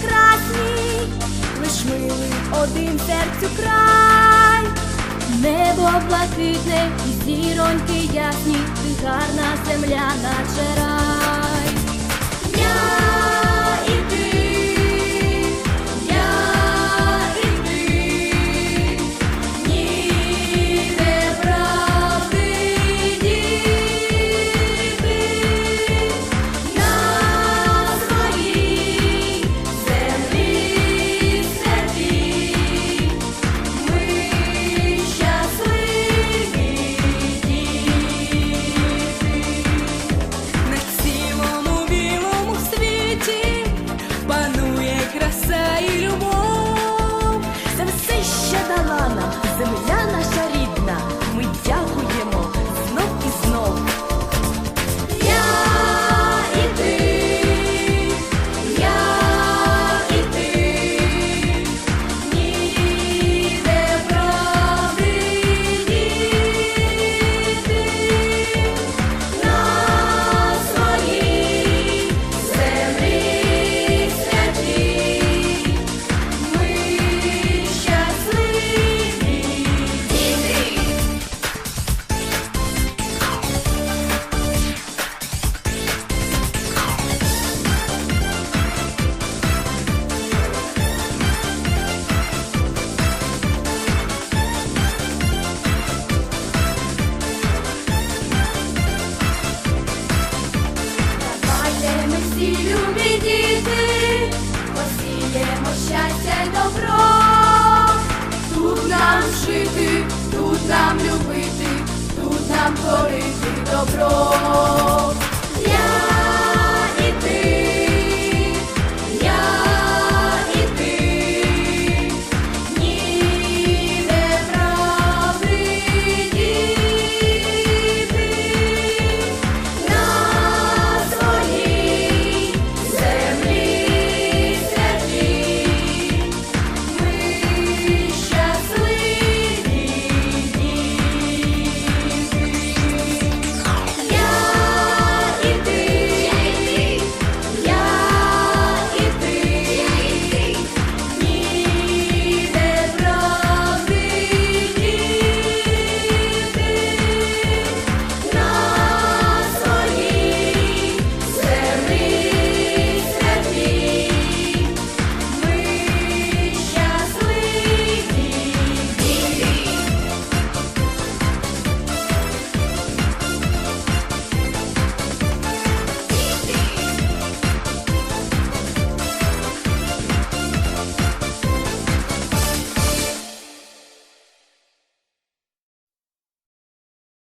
прекрасні, лиш милий один серцю край, небо блакитне і зіроньки ясні, ти гарна земля наче рай. Hay want нам любити, тут нам творити.